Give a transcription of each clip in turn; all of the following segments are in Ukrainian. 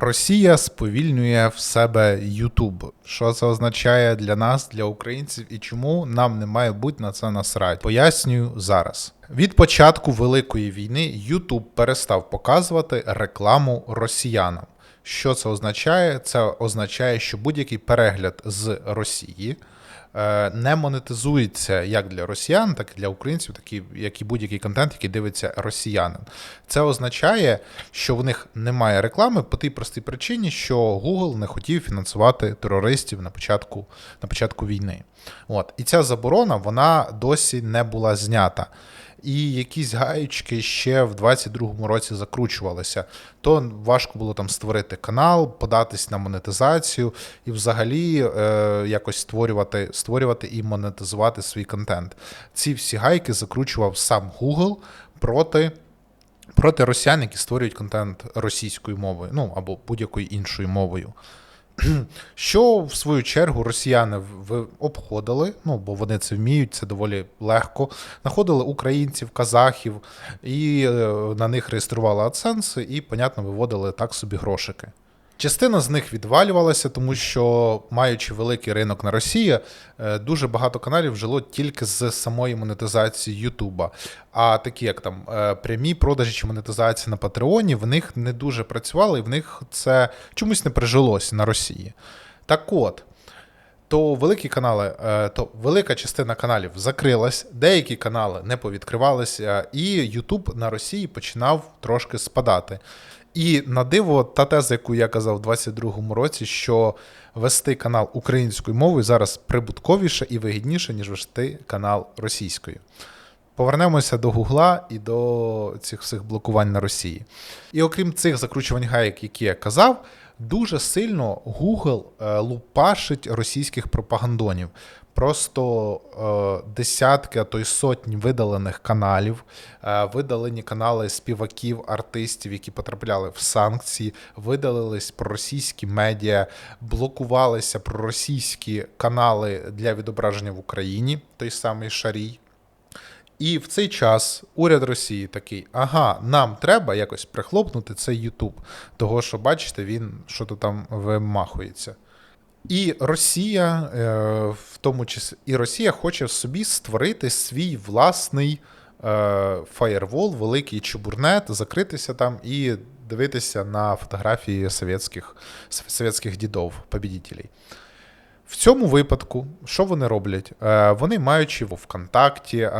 Росія сповільнює в себе Ютуб. Що це означає для нас, для українців, і чому нам не має бути на це насрать? Пояснюю зараз. Від початку Великої війни Ютуб перестав показувати рекламу росіянам. Що це означає? Це означає, що будь-який перегляд з Росії не монетизується як для росіян, так і для українців, так як і будь-який контент, який дивиться росіянин. Це означає, що в них немає реклами по тій простій причині, що Google не хотів фінансувати терористів на початку, на початку війни. От. І ця заборона вона досі не була знята. І якісь гаючки ще в 22-му році закручувалися. То важко було там створити канал, податись на монетизацію і взагалі е, якось створювати, створювати і монетизувати свій контент. Ці всі гайки закручував сам Google проти. Проти росіян, які створюють контент російською мовою, ну або будь-якою іншою мовою. Що в свою чергу росіяни ви обходили, ну бо вони це вміють, це доволі легко. Знаходили українців, казахів і е, на них реєстрували адсенси і, понятно, виводили так собі грошики. Частина з них відвалювалася, тому що, маючи великий ринок на Росії, е, дуже багато каналів жило тільки з самої монетизації Ютуба. А такі, як там е, прямі продажі чи монетизація на Патреоні, в них не дуже працювали, і в них це чомусь не прижилось на Росії. Так от. То великі канали, е, то велика частина каналів закрилась, деякі канали не повідкривалися, і Ютуб на Росії починав трошки спадати. І на диво, та теза, яку я казав у 22-му році, що вести канал українською мовою зараз прибутковіше і вигідніше, ніж вести канал російською. Повернемося до Гугла і до цих всіх блокувань на Росії. І окрім цих закручувань гаєк, які я казав, дуже сильно Google е, лупашить російських пропагандонів. Просто е, десятки, а то й сотні видалених каналів, е, видалені канали співаків, артистів, які потрапляли в санкції, видалились проросійські медіа, блокувалися проросійські канали для відображення в Україні, той самий Шарій. І в цей час уряд Росії такий: ага, нам треба якось прихлопнути цей Ютуб, того що, бачите, він що то там вимахується. І Росія, е, в тому числі, і Росія хоче собі створити свій власний е, фаєрвол, великий чебурнет, закритися там і дивитися на фотографії совєтських, совєтських дідов, побідітелей. В цьому випадку, що вони роблять? Е, Вони маючи в ВКонтакті,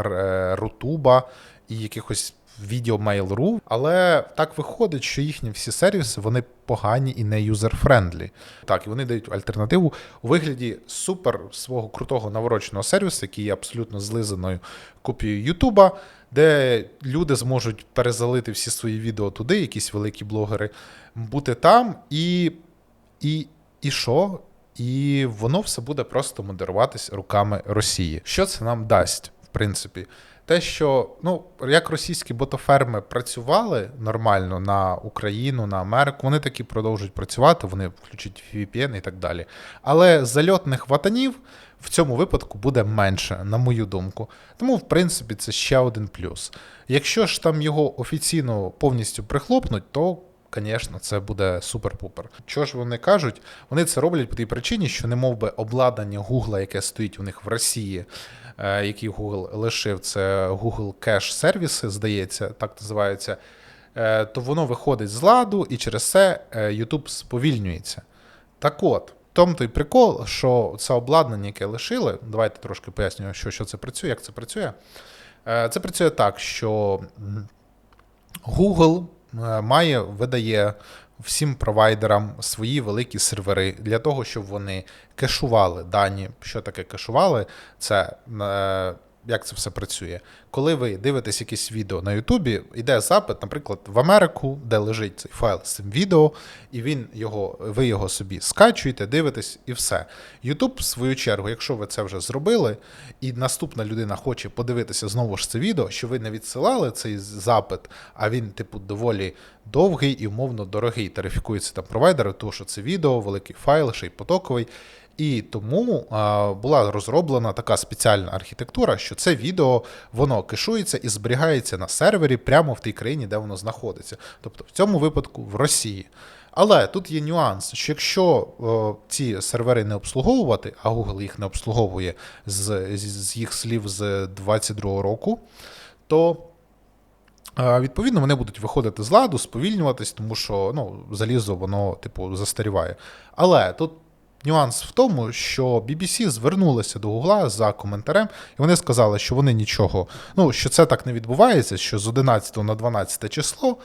Рутуба і якихось відео Mail.ru, але так виходить, що їхні всі сервіси вони погані і не юзер-френдлі. Так, і вони дають альтернативу у вигляді супер свого крутого навороченого сервісу, який є абсолютно злизаною копією Ютуба, де люди зможуть перезалити всі свої відео туди, якісь великі блогери, бути там і. і, і що? І воно все буде просто модеруватись руками Росії. Що це нам дасть, в принципі? Те, що ну як російські ботоферми працювали нормально на Україну, на Америку, вони таки продовжують працювати, вони включать VPN і так далі. Але зальотних ватанів в цьому випадку буде менше, на мою думку. Тому, в принципі, це ще один плюс. Якщо ж там його офіційно повністю прихлопнуть, то Звісно, це буде супер-пупер. Що ж вони кажуть? Вони це роблять по тій причині, що не мов би обладнання Гугла, яке стоїть у них в Росії, який Google лишив, це Google Cache сервіси, здається, так називається. е, То воно виходить з ладу, і через це е, YouTube сповільнюється. Так от, тому той прикол, що це обладнання, яке лишили, давайте трошки пояснюю, що, що це працює, як це працює. Е, Це працює так, що Google е, має, видає всім провайдерам свої великі сервери для того, щоб вони кешували дані. Що таке кешували? Це е, як це все працює? Коли ви дивитесь якесь відео на Ютубі, йде запит, наприклад, в Америку, де лежить цей файл з цим відео, і він його, ви його собі скачуєте, дивитесь і все. Ютуб, в свою чергу, якщо ви це вже зробили, і наступна людина хоче подивитися знову ж це відео, що ви не відсилали цей запит, а він, типу, доволі довгий і умовно дорогий. Тарифікується там провайдери, тому що це відео, великий файл, ще й потоковий. І тому була розроблена така спеціальна архітектура, що це відео воно кешується і зберігається на сервері прямо в тій країні, де воно знаходиться. Тобто в цьому випадку в Росії. Але тут є нюанс, що якщо о, ці сервери не обслуговувати, а Google їх не обслуговує з, з, з їх слів з 2022 року, то е, відповідно вони будуть виходити з ладу, сповільнюватись, тому що ну, залізо воно типу застаріває. Але тут нюанс в тому, що BBC звернулася до Гугла за коментарем, і вони сказали, що вони нічого, ну що це так не відбувається, що з 11 на 12 число.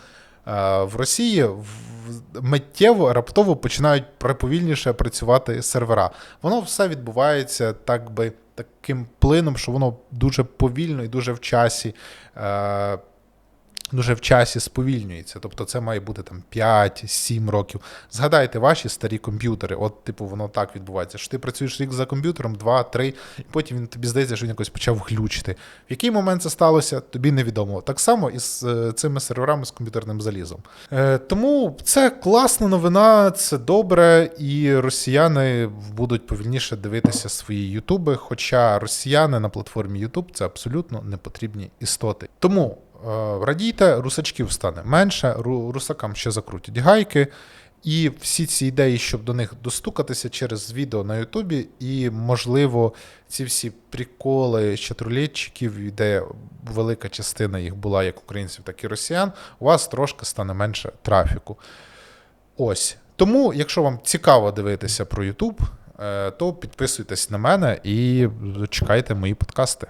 е, В Росії в- миттєво раптово починають повільніше працювати сервера. Воно все відбувається так би таким плином, що воно дуже повільно і дуже в часі. Дуже в часі сповільнюється. Тобто це має бути там 5-7 років. Згадайте ваші старі комп'ютери. От, типу, воно так відбувається. Що ти працюєш рік за комп'ютером, 2-3, і потім він тобі здається, що він якось почав глючити. В який момент це сталося, тобі невідомо. Так само і з е, цими серверами з комп'ютерним залізом. Е, тому це класна новина, це добре, і росіяни будуть повільніше дивитися свої ютуби. Хоча росіяни на платформі Ютуб це абсолютно непотрібні істоти. Тому радійте, русачків стане менше, русакам ще закрутять гайки. І всі ці ідеї, щоб до них достукатися через відео на Ютубі, і, можливо, ці всі приколи чатрулетчиків, де велика частина їх була як українців, так і росіян, у вас трошки стане менше трафіку. Ось. Тому, якщо вам цікаво дивитися про Ютуб, е, то підписуйтесь на мене і чекайте мої подкасти.